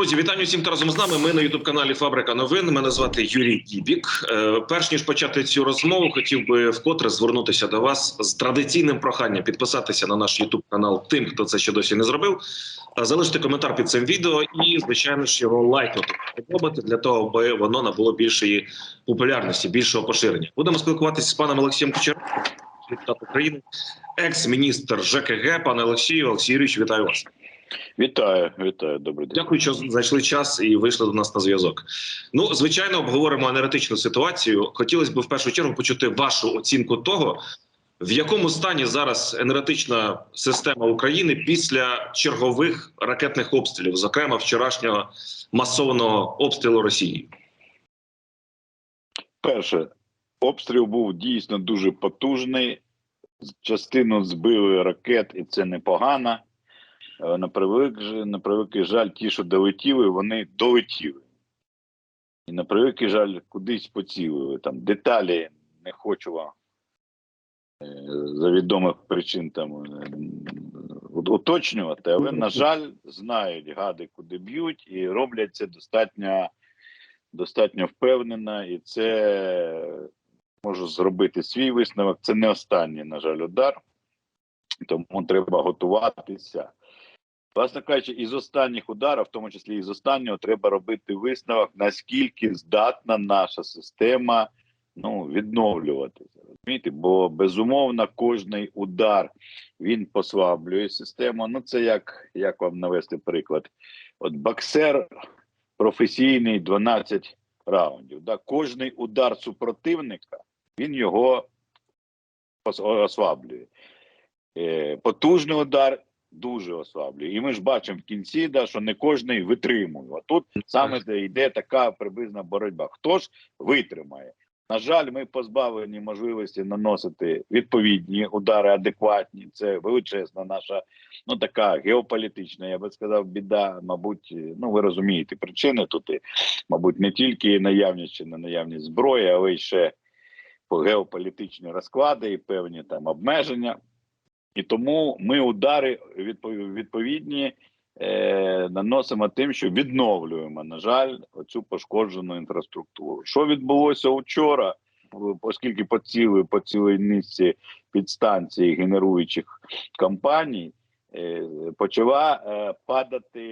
Друзі, вітання всім, разом з нами. Ми на ютуб каналі Фабрика новин. Мене звати Юрій Гібік. Е, Перш ніж почати цю розмову, хотів би вкотре звернутися до вас з традиційним проханням підписатися на наш ютуб канал тим, хто це ще досі не зробив. Залишити коментар під цим відео і, звичайно ж, його лайкнути подобати для того, аби воно набуло більшої популярності, більшого поширення. Будемо спілкуватися з паном Олексієм Кучером, депутат України, екс-міністр ЖКГ. Пане Олексію, Олексій Юрійович, вітаю вас. Вітаю, вітаю, добрий день. Дякую, що знайшли час і вийшли до нас на зв'язок. Ну, звичайно, обговоримо енергетичну ситуацію. Хотілося б в першу чергу почути вашу оцінку того, в якому стані зараз енергетична система України після чергових ракетних обстрілів, зокрема вчорашнього масованого обстрілу Росії. Перше, обстріл був дійсно дуже потужний. Частину збили ракет, і це непогано. Е, На превеликий, на превеликий жаль, ті, що долетіли, вони долетіли. І на превеликий жаль, кудись поцілили. Там деталі не хочу вам е, за відомих причин там е, уточнювати, але, на жаль, знають гади, куди б'ють, і роблять це достатньо, достатньо впевнено, і це можу зробити свій висновок. Це не останній, на жаль, удар, тому треба готуватися. Власне кажучи, із останніх ударів, в тому числі із останнього, треба робити висновок, наскільки здатна наша система ну, відновлюватися. Розумієте? Бо безумовно кожний удар він послаблює систему. Ну, це як, як вам навести приклад? От боксер професійний 12 раундів. Да? Кожний удар супротивника він його ослаблює. Е, потужний удар дуже ослаблює. І ми ж бачимо в кінці, да, що не кожний витримує. А тут саме де йде така приблизна боротьба. Хто ж витримає? На жаль, ми позбавлені можливості наносити відповідні удари адекватні. Це величезна наша, ну така геополітична, я би сказав, біда. Мабуть, ну ви розумієте причини тут, і, мабуть, не тільки наявність чи не наявність зброї, але й ще по геополітичні розклади і певні там обмеження. І тому ми удари відповідні е, наносимо тим, що відновлюємо, на жаль, оцю пошкоджену інфраструктуру. Що відбулося вчора, оскільки по цілій, по цілій низці підстанцій генеруючих компаній е, почала е, падати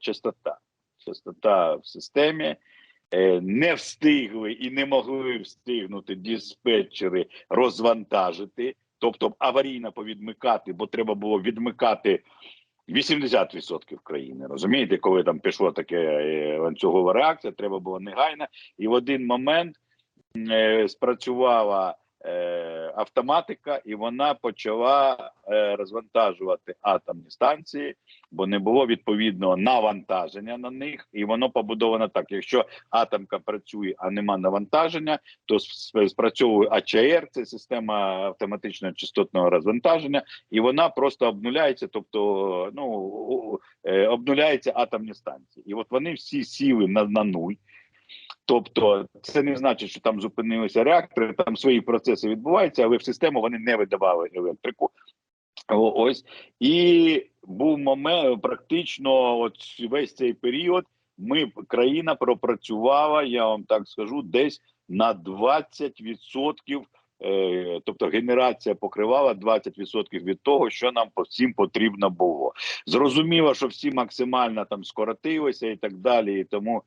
частота. Частота в системі. Е, Не встигли і не могли встигнути диспетчери розвантажити тобто аварійно повідмикати, бо треба було відмикати 80% країни. Розумієте, коли там пішло таке е, ланцюгова реакція, треба було негайно, і в один момент е, спрацювала автоматика, і вона почала е, розвантажувати атомні станції, бо не було відповідного навантаження на них, і воно побудовано так: якщо атомка працює, а нема навантаження, то спрацьовує АЧР, це система автоматичного частотного розвантаження, і вона просто обнуляється, тобто ну е, обнуляються атомні станції, і от вони всі сіли на, на нуль. Тобто, це не значить, що там зупинилися реактори, там свої процеси відбуваються, але в систему вони не видавали електрику. Ось і був момент, практично, от весь цей період. Ми країна пропрацювала, я вам так скажу, десь на 20%, е, тобто генерація покривала 20% від того, що нам всім потрібно було. Зрозуміло, що всі максимально там скоротилися і так далі, і тому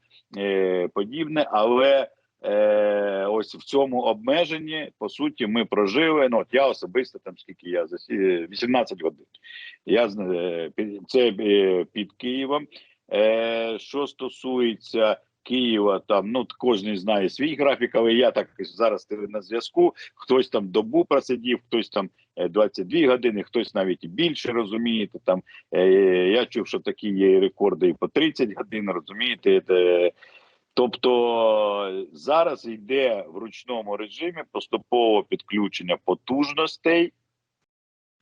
подібне, але е, ось в цьому обмеженні по суті ми прожили. Ну от я особисто там скільки я за 18 годин. Я е, це е, під Києвом. Е, що стосується Києва, там ну кожен знає свій графік, але я так зараз на зв'язку. Хтось там добу просидів, хтось там е, 22 години, хтось навіть і більше розумієте. Там е, я чув, що такі є рекорди і по 30 годин. Розумієте, Це, Тобто зараз йде в ручному режимі поступове підключення потужностей,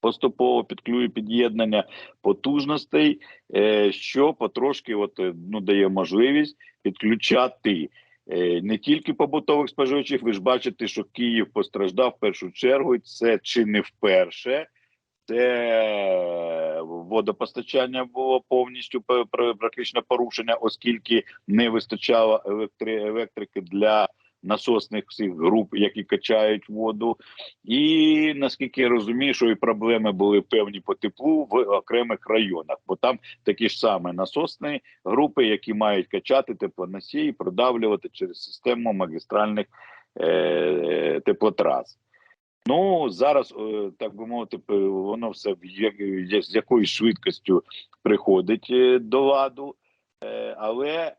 поступово підключення під'єднання потужностей, е, що потрошки от, е, ну, дає можливість підключати е, не тільки побутових споживачів. Ви ж бачите, що Київ постраждав в першу чергу. Це чи не вперше. Це водопостачання було повністю практично порушення, оскільки не вистачало електри- електрики для насосних всіх груп, які качають воду. І наскільки я розумію, що і проблеми були певні по теплу в окремих районах, бо там такі ж саме насосні групи, які мають качати теплоносії, продавлювати через систему магістральних е- теплотрас. Ну зараз, е, так би мовити, воно все з якоюсь швидкістю приходить е, до ладу, е, але е,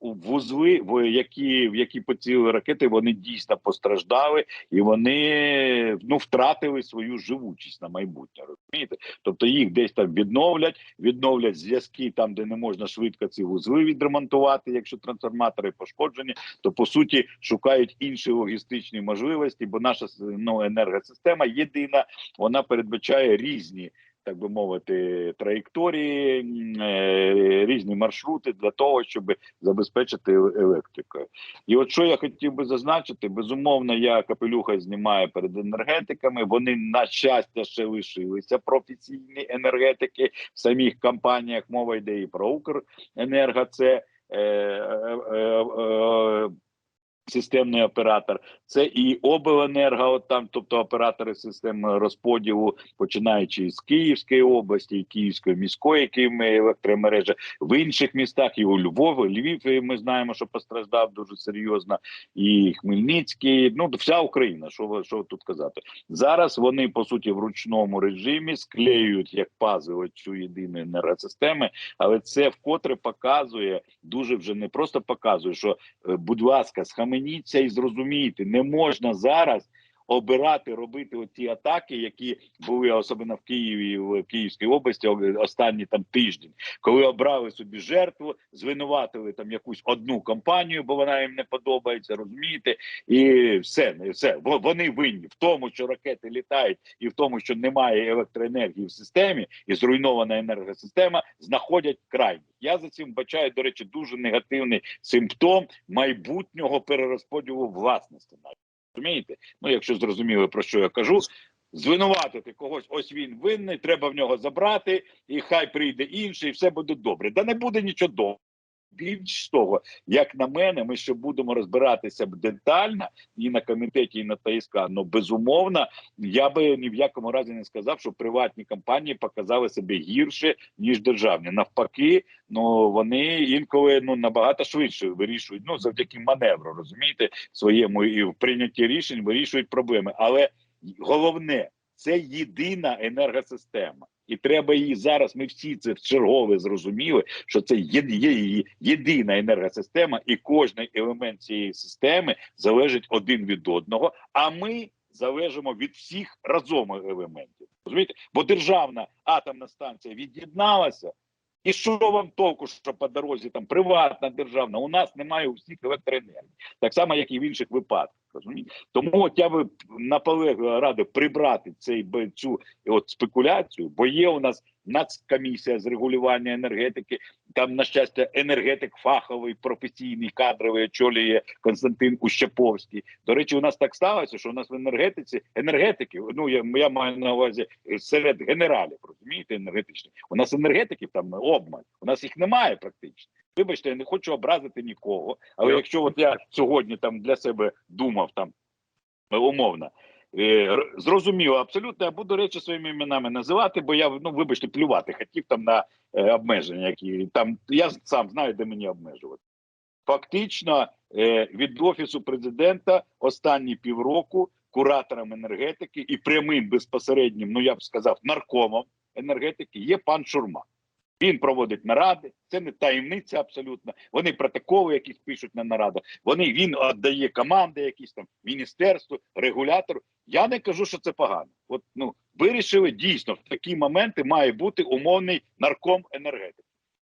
вузли, в які в які поцілили ракети, вони дійсно постраждали і вони ну втратили свою живучість на майбутнє. Розумієте? Тобто їх десь там відновлять, відновлять зв'язки там, де не можна швидко ці вузли відремонтувати, якщо трансформатори пошкоджені, то по суті шукають інші логістичні можливості, бо наша ну, енергосистема єдина, вона передбачає різні. Так би мовити, траєкторії, е, різні маршрути для того, щоб забезпечити е- електрикою. І от що я хотів би зазначити, безумовно, я капелюха знімаю перед енергетиками. Вони на щастя ще лишилися професійні енергетики в самих компаніях. Мова йде і про Укренерго, це е, е, е, е, системний оператор, це і обленерго, от там, тобто оператори систем розподілу, починаючи з Київської області, і Київської міської Київ- електромережі, в інших містах, і у Львові, Львів, ми знаємо, що постраждав дуже серйозно, і Хмельницький, ну вся Україна. Що що тут казати? Зараз вони по суті в ручному режимі склеюють як пазл цю єдину енергосистеми, але це вкотре показує дуже вже не просто показує, що е, будь ласка, схаменіться і зрозумійте, не можна зараз. Обирати робити оті атаки, які були особливо в Києві в Київській області останні там тиждень, коли обрали собі жертву, звинуватили там якусь одну компанію, бо вона їм не подобається, розумієте, і все, все. Во- Вони винні в тому, що ракети літають, і в тому, що немає електроенергії в системі, і зруйнована енергосистема, знаходять крайні. Я за цим бачаю, до речі, дуже негативний симптом майбутнього перерозподілу власності. Розумієте? Ну, якщо зрозуміли про що я кажу, звинуватити когось, ось він винний, треба в нього забрати, і хай прийде інший, і все буде добре. Да не буде нічого добре. Більш того, як на мене, ми ще будемо розбиратися детально і на комітеті, і на ТСК. Ну безумовно, я би ні в якому разі не сказав, що приватні компанії показали себе гірше ніж державні. Навпаки, ну вони інколи ну набагато швидше вирішують. Ну завдяки маневру, розумієте, своєму і в прийнятті рішень вирішують проблеми. Але головне це єдина енергосистема. І треба її зараз. Ми всі це чергове зрозуміли, що це є, є єдина енергосистема, і кожний елемент цієї системи залежить один від одного. А ми залежимо від всіх разом елементів. Розумієте? Бо державна атомна станція від'єдналася. І що вам толку, що по дорозі там приватна державна? У нас немає у всіх електроенергії, так само, як і в інших випадках. Розумієте? Тому от я би наполегливо радив прибрати цей цю от спекуляцію, бо є у нас нацкомісія з регулювання енергетики. Там, на щастя, енергетик фаховий, професійний, кадровий очолює Константин Ущаповський. До речі, у нас так сталося, що у нас в енергетиці енергетики, ну я, я маю на увазі е, серед генералів, розумієте, енергетичних. У нас енергетиків там обмаль. У нас їх немає практично. Вибачте, я не хочу образити нікого. Але якщо от я сьогодні там для себе думав там умовно. Е, Зрозуміло, абсолютно. Я буду речі своїми іменами називати, бо я ну вибачте, плювати хотів там на е, обмеження, які там я сам знаю, де мені обмежувати. Фактично, е, від офісу президента останні півроку куратором енергетики і прямим безпосереднім, ну я б сказав, наркомом енергетики є пан Шурма. Він проводить наради, це не таємниця абсолютно. Вони протоколи якісь пишуть на нарадах. Вони він віддає команди, якісь там міністерству, регулятору. Я не кажу, що це погано. От ну вирішили дійсно в такі моменти має бути умовний нарком енергетики.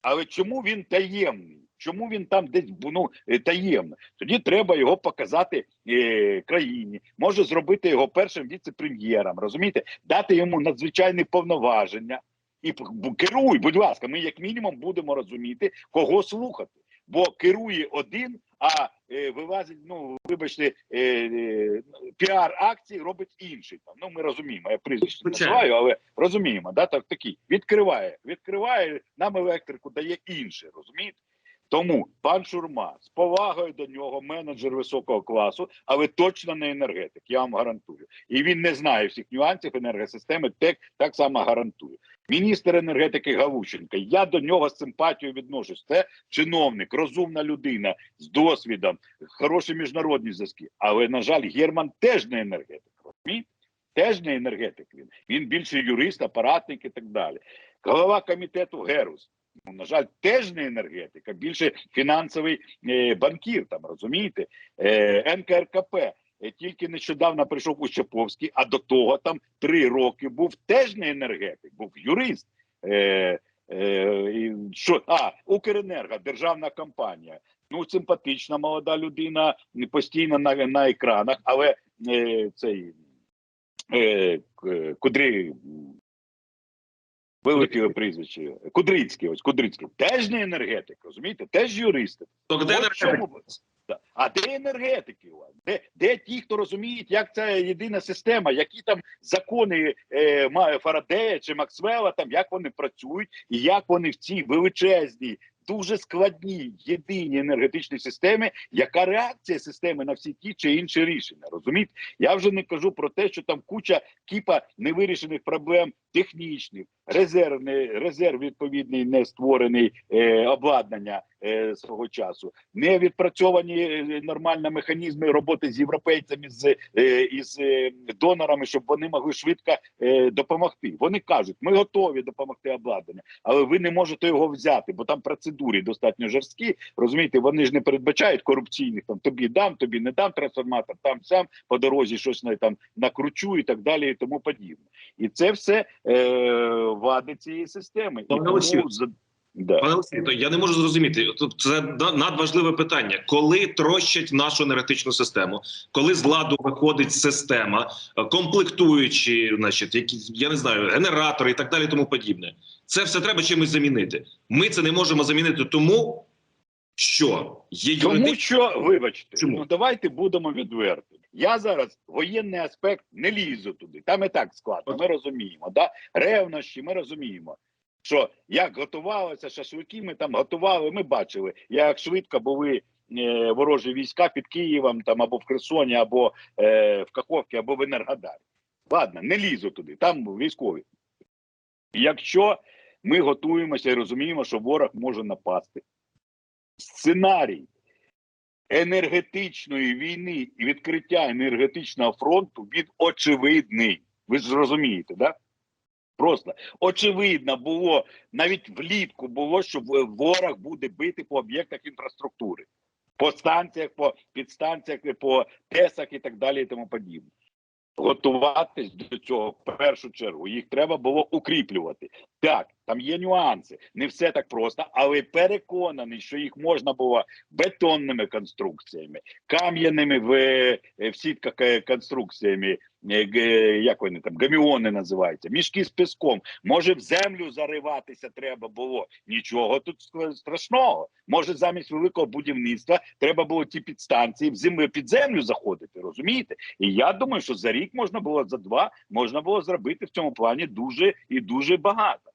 Але чому він таємний? Чому він там десь ну, е, таємно? Тоді треба його показати е, країні. Може зробити його першим віце-прем'єром. Розумієте, дати йому надзвичайні повноваження і керуй, будь ласка. Ми як мінімум будемо розуміти, кого слухати. Бо керує один, а е, вилазить, ну вибачте, е, е, піар акції робить інший. Там ну ми розуміємо. Я прізвище не називаю, але розуміємо. Да, так такий відкриває, відкриває нам електрику, дає інше. Розумієте? Тому пан Шурма з повагою до нього, менеджер високого класу, але точно не енергетик. Я вам гарантую. І він не знає всіх нюансів енергосистеми. Так, так само гарантую. Міністр енергетики Галущенка. Я до нього з симпатією відношусь. Це чиновник, розумна людина з досвідом, хороші міжнародні зв'язки. Але на жаль, Герман теж не енергетик. Розумієте? Теж не енергетик. Він він більше юрист, апаратник і так далі. Голова комітету Герус. Ну, на жаль, теж не енергетик, а більше фінансовий е, банкір. Там розумієте, е, НКРКП. Е, Тільки нещодавно прийшов Ущаповський, а до того там три роки був теж не енергетик, був юрист. Е, е, що, а, Укренерго, державна компанія. Ну, симпатична молода людина, постійно на, на екранах, але е, цей е, кудрі. Велике прізвище. Кудрицький, ось Кудрицький. Теж не енергетик, розумієте? Теж юристи. То де чому. А де енергетики у вас? Де, де ті, хто розуміють, як це єдина система, які там закони е, має Фарадея чи Максвелла, там як вони працюють, і як вони в цій величезній, дуже складній єдиній енергетичній системі, яка реакція системи на всі ті чи інші рішення? Розумієте? Я вже не кажу про те, що там куча кіпа невирішених проблем технічних, резервний резерв відповідний не створений е, обладнання е, свого часу, не відпрацьовані е, нормально механізми роботи з європейцями з е, із е, донорами, щоб вони могли швидко е, допомогти. Вони кажуть, ми готові допомогти обладнання, але ви не можете його взяти, бо там процедури достатньо жорсткі. Розумієте, вони ж не передбачають корупційних там тобі дам, тобі не дам трансформатор, там сам по дорозі щось там накручу і так далі, і тому подібне. І це все вади цієї системи. Пане тому Олексію, да. Пане Олексію, то я не можу зрозуміти. Це надважливе питання. Коли трощать нашу енергетичну систему, коли з ладу виходить система, е, комплектуючі, значить, які я не знаю, генератори і так далі, тому подібне. Це все треба чимось замінити. Ми це не можемо замінити, тому що є Тому що, вибачте, Чому? ну давайте будемо відверті. Я зараз воєнний аспект не лізу туди. Там і так складно. Ми розуміємо. Да? Ревнощі, ми розуміємо. Що як готувалося, шашлики ми там готували. Ми бачили, як швидко були е, ворожі війська під Києвом, там або в Херсоні, або е, в Каховці, або в Енергодарі. Ладно, не лізу туди, там військові. Якщо ми готуємося і розуміємо, що ворог може напасти, сценарій енергетичної війни і відкриття енергетичного фронту він очевидний. Ви ж розумієте, да? Просто очевидно було навіть влітку було, що ворог буде бити по об'єктах інфраструктури, по станціях, по підстанціях, по ТЕСах і так далі, і тому подібне. Готуватись до цього в першу чергу. Їх треба було укріплювати. Так, там є нюанси. Не все так просто, але переконаний, що їх можна було бетонними конструкціями, кам'яними в, е, в сітках е, конструкціями, як вони там гаміони називаються, мішки з піском. Може, в землю зариватися треба було. Нічого тут страшного. Може, замість великого будівництва треба було ті підстанції в землю під землю заходити. Розумієте? І я думаю, що за рік можна було за два можна було зробити в цьому плані дуже і дуже багато.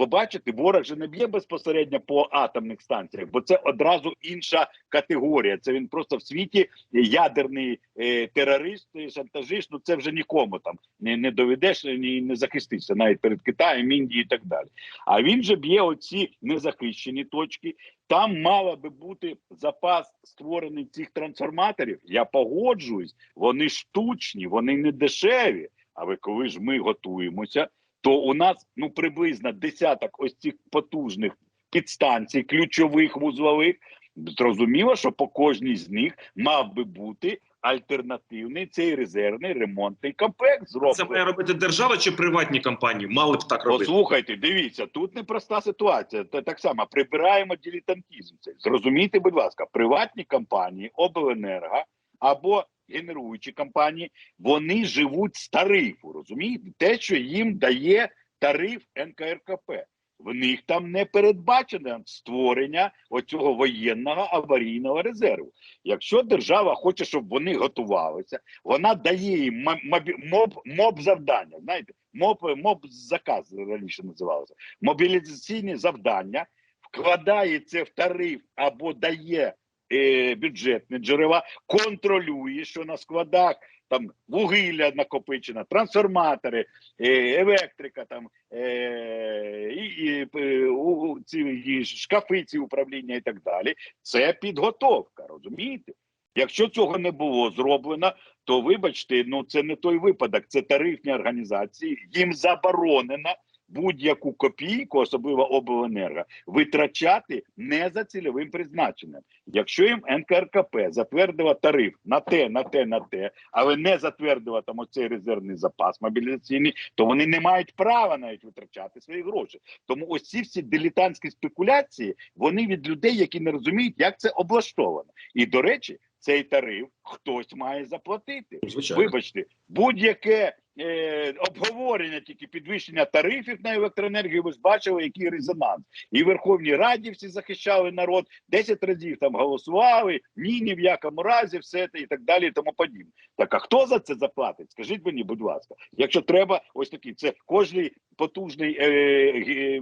Побачите, ворог же не б'є безпосередньо по атомних станціях, бо це одразу інша категорія. Це він просто в світі ядерний е, терорист, е, шантажист. Ну це вже нікому там не, не доведеш ні не захистишся навіть перед Китаєм, Індією і так далі. А він же б'є оці незахищені точки. Там мала би бути запас створений цих трансформаторів. Я погоджуюсь, вони штучні, вони не дешеві. Але коли ж ми готуємося, то у нас ну приблизно десяток ось цих потужних підстанцій, ключових вузлових. Зрозуміло, що по кожній з них мав би бути альтернативний цей резервний ремонтний комплект. це має робити держава чи приватні компанії? Мали б так робити. Послухайте, дивіться, тут непроста ситуація. Та так само прибираємо дилетантизм. Цей. Зрозумійте, будь ласка, приватні компанії, обленерго або генеруючі компанії, вони живуть з тарифу. Розумієте, те, що їм дає тариф НКРКП. в них там не передбачено створення оцього воєнного аварійного резерву. Якщо держава хоче, щоб вони готувалися, вона дає їм моб, моб завдання. Знаєте, моб, моб заказ раніше називалося. Мобілізаційні завдання вкладає це в тариф або дає бюджетні джерела, контролює, що на складах там вугілля накопичено, трансформатори, е, електрика, там е, і, і е, ці і шкафи, ці управління і так далі. Це підготовка, розумієте? Якщо цього не було зроблено, то вибачте, ну це не той випадок, це тарифні організації. Їм заборонено будь-яку копійку, особливо обленерго, витрачати не за цільовим призначенням. Якщо їм НКРКП затвердила тариф на те, на те, на те, але не затвердила там оцей резервний запас мобілізаційний, то вони не мають права навіть витрачати свої гроші. Тому ось ці всі дилетантські спекуляції вони від людей, які не розуміють, як це облаштовано. І до речі, цей тариф хтось має заплатити. Звичайно. Вибачте, будь-яке е, обговорення тільки підвищення тарифів на електроенергію. Ви бачили, який резонанс. І в Верховній Раді всі захищали народ, 10 разів там голосували, ні, ні в якому разі, все це і так далі, і тому подібне. Так а хто за це заплатить? Скажіть мені, будь ласка, якщо треба, ось такий, це кожний потужний. Е, е,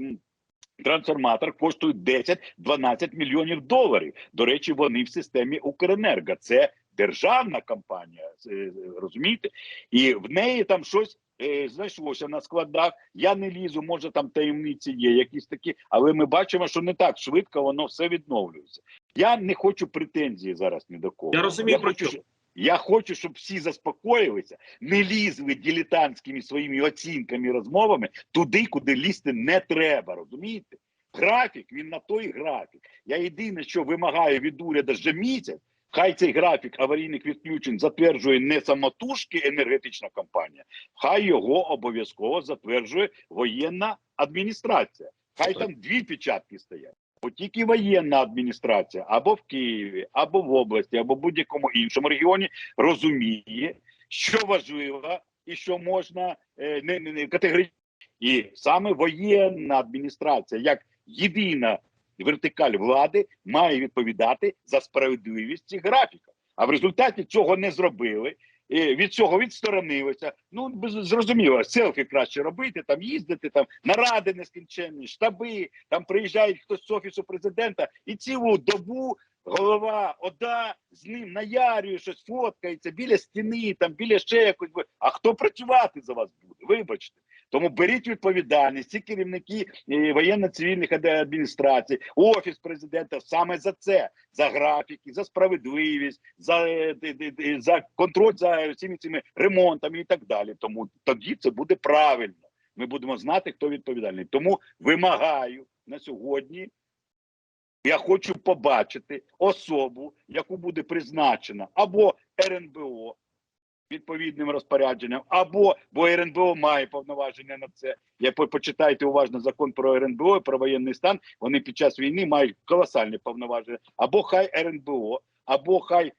Трансформатор коштує 10-12 мільйонів доларів. До речі, вони в системі Укренерго. Це державна компанія, е, розумієте? І в неї там щось е, знайшлося на складах. Я не лізу, може там таємниці є, якісь такі, але ми бачимо, що не так швидко воно все відновлюється. Я не хочу претензії зараз ні до кого. Я розумію, про хочу, що. я хочу, щоб всі заспокоїлися, не лізли дилетантськими своїми оцінками, розмовами туди, куди лізти не треба. Розумієте? Графік він на той графік. Я єдине, що вимагаю від уряду вже місяць. Хай цей графік аварійних відключень затверджує не самотужки енергетична компанія, хай його обов'язково затверджує воєнна адміністрація. Хай там дві печатки стоять. Бо тільки воєнна адміністрація або в Києві, або в області, або в будь-якому іншому регіоні розуміє, що важливо і що можна е, не, не, не категорично. І саме воєнна адміністрація, як єдина вертикаль влади, має відповідати за справедливість цих графіків. А в результаті цього не зробили. е, Від цього відсторонилися. Ну зрозуміло, селфі краще робити, там їздити, там наради нескінченні, штаби. Там приїжджає хтось з офісу президента, і цілу добу голова ОДА з ним наярює, щось фоткається біля стіни, там біля ще якось. А хто працювати за вас буде? Вибачте. Тому беріть відповідальність, ці керівники е, воєнно-цивільних адміністрацій, офіс президента саме за це, за графіки, за справедливість, за, е, за контроль за всіми цими ремонтами і так далі. Тому тоді це буде правильно. Ми будемо знати, хто відповідальний. Тому вимагаю на сьогодні. Я хочу побачити особу, яку буде призначена або РНБО відповідним розпорядженням, або бо РНБО має повноваження на це. Я почитайте уважно закон про РНБО про воєнний стан. Вони під час війни мають колосальні повноваження. Або хай РНБО, або хай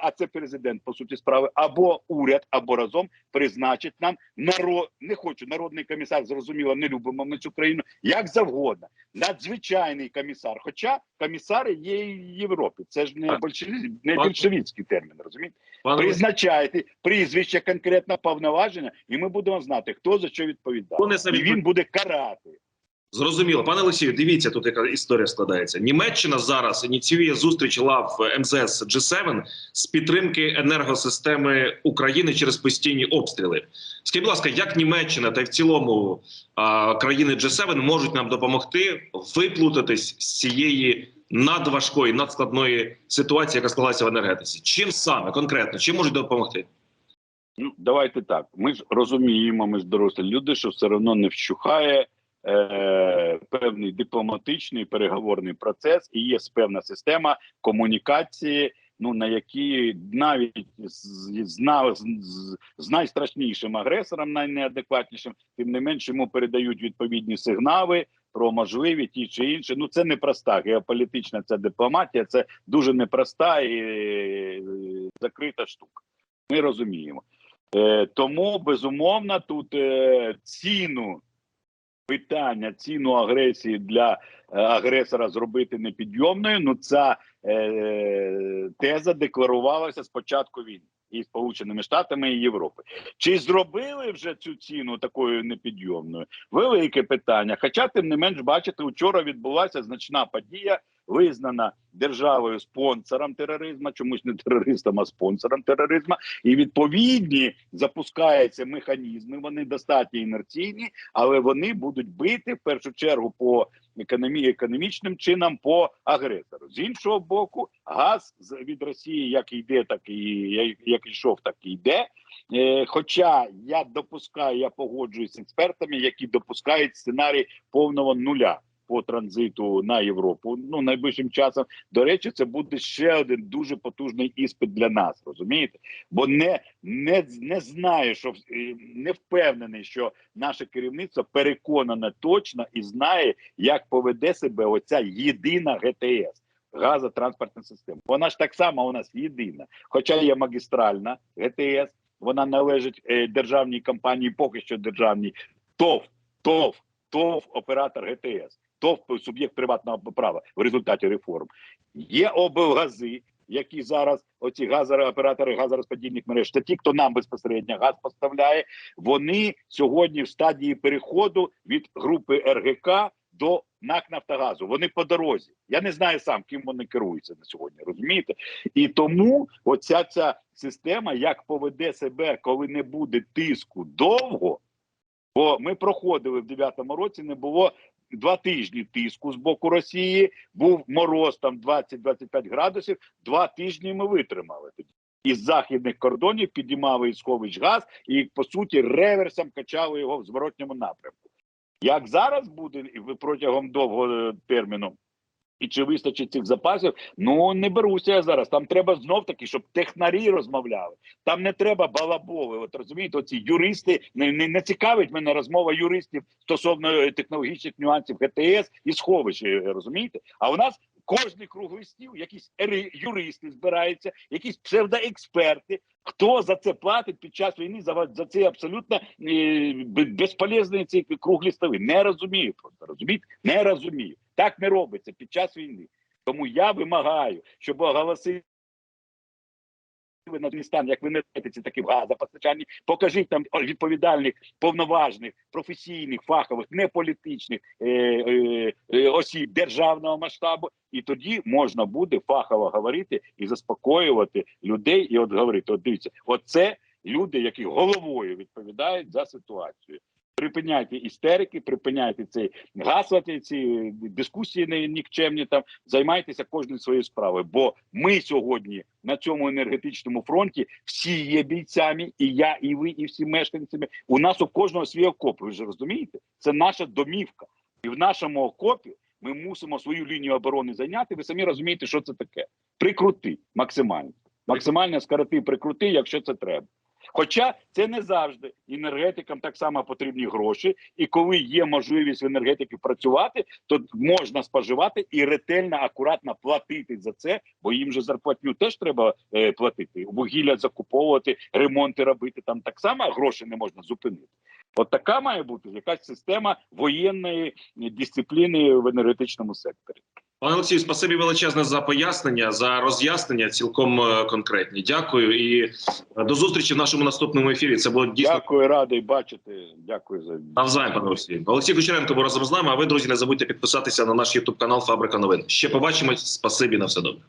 а це президент по суті справи, або уряд, або разом призначить нам народ. Не хочу народний комісар. Зрозуміло, не любимо ми цю країну як завгодно. Надзвичайний комісар. Хоча комісари є і в Європі. Це ж не большеві, не більшовіцький термін. Розумієте? Призначайте прізвище конкретно повноваження, і ми будемо знати, хто за що відповідає. І він буде карати. Зрозуміло, пане Олексію, дивіться, тут яка історія складається. Німеччина зараз ініціює зустріч лав МЗС G7 з підтримки енергосистеми України через постійні обстріли. Скажіть, будь ласка, як Німеччина та й в цілому а, країни G7 можуть нам допомогти виплутатись з цієї надважкої, надскладної ситуації, яка склалася в енергетиці? Чим саме конкретно? Чим можуть допомогти? Ну давайте так. Ми ж розуміємо, ми ж дорослі люди, що все одно не вщухає е, певний дипломатичний переговорний процес, і є певна система комунікації. Ну на які навіть з, з, з, з, найстрашнішим агресором, найнеадекватнішим, тим не менш йому передають відповідні сигнали про можливі ті чи інші. Ну це непроста геополітична ця дипломатія. Це дуже непроста і е, закрита штука. Ми розуміємо. Е, тому безумовно тут е, ціну питання ціну агресії для е, агресора зробити непідйомною. Ну ця е, теза декларувалася з початку війни і Сполученими Штатами і Європи. Чи зробили вже цю ціну такою непідйомною? Велике питання. Хоча, тим не менш, бачите, вчора відбулася значна подія, визнана державою спонсором тероризму, чомусь не терористом, а спонсором тероризму. І відповідні запускаються механізми. Вони достатньо інерційні, але вони будуть бити в першу чергу по економі, економічним чином по агресору. З іншого боку, газ від Росії як йде, так і як- як йшов, так і йде. Е, хоча я допускаю, я погоджуюсь з експертами, які допускають сценарій повного нуля по транзиту на Європу. Ну найближчим часом. До речі, це буде ще один дуже потужний іспит для нас. Розумієте? Бо не, не, не знаю, що е, не впевнений, що наше керівництво переконане точно і знає, як поведе себе оця єдина ГТС. Газотранспортна система. Вона ж так само у нас єдина, хоча є магістральна ГТС, вона належить е, державній компанії, поки що державній ТОВ, ТОВ, ТОВ, оператор ГТС, ТОВ суб'єкт приватного права в результаті реформ. Є облгази, які зараз оці газооператори газорозподільних мереж, це ті, хто нам безпосередньо газ поставляє. Вони сьогодні в стадії переходу від групи РГК до НАК Нафтогазу. Вони по дорозі. Я не знаю сам, ким вони керуються на сьогодні. Розумієте? І тому оця ця система, як поведе себе, коли не буде тиску довго. Бо ми проходили в 9-му році, не було два тижні тиску з боку Росії. Був мороз там 20-25 градусів. Два тижні ми витримали тоді. Із західних кордонів підіймали сховищ газ і по суті реверсом качали його в зворотньому напрямку. Як зараз буде і протягом довгого е, терміну, і чи вистачить цих запасів? Ну не беруся я зараз. Там треба знов таки, щоб технарі розмовляли. Там не треба балабови. От розумієте, оці юристи не, не, не цікавить мене розмова юристів стосовно е, технологічних нюансів ГТС і сховищ. Розумієте? А у нас кожний круглий стіл, якісь юристи збираються, якісь псевдоексперти. Хто за це платить під час війни за, за ці абсолютно е, безполезні ці круглі столи? Не розумію просто розумієте? Не розумію. Так не робиться під час війни. Тому я вимагаю, щоб оголосили на стан, як в енергетиці, так і в газопостачанні. Покажіть там відповідальних, повноважних, професійних, фахових, неполітичних е, е, е, осіб державного масштабу, і тоді можна буде фахово говорити і заспокоювати людей. І от говорити: от дивіться, оце люди, які головою відповідають за ситуацію. Припиняйте істерики, припиняйте цей гаслати, ці дискусії нікчемні там. Займайтеся кожним своєю справою. Бо ми сьогодні на цьому енергетичному фронті всі є бійцями, і я, і ви, і всі мешканцями. У нас у кожного свій окоп. Ви ж розумієте? Це наша домівка, і в нашому окопі ми мусимо свою лінію оборони зайняти. Ви самі розумієте, що це таке. Прикрути максимально, максимально скороти, прикрути, якщо це треба. Хоча це не завжди енергетикам так само потрібні гроші, і коли є можливість в енергетики працювати, то можна споживати і ретельно, акуратно платити за це, бо їм же зарплатню теж треба е, платити. Вугілля закуповувати, ремонти робити. Там так само гроші не можна зупинити. От така має бути якась система воєнної дисципліни в енергетичному секторі. Пане Олексію, спасибі величезне за пояснення, за роз'яснення, цілком е, конкретні. Дякую і е, до зустрічі в нашому наступному ефірі. Це було дійсно Дякую, радий бачити. Дякую за навзаєм, пане Олексію. Олексій Кучеренко був разом з нами. А ви, друзі, не забудьте підписатися на наш Ютуб канал Фабрика новин. Ще побачимось. Спасибі на все добре.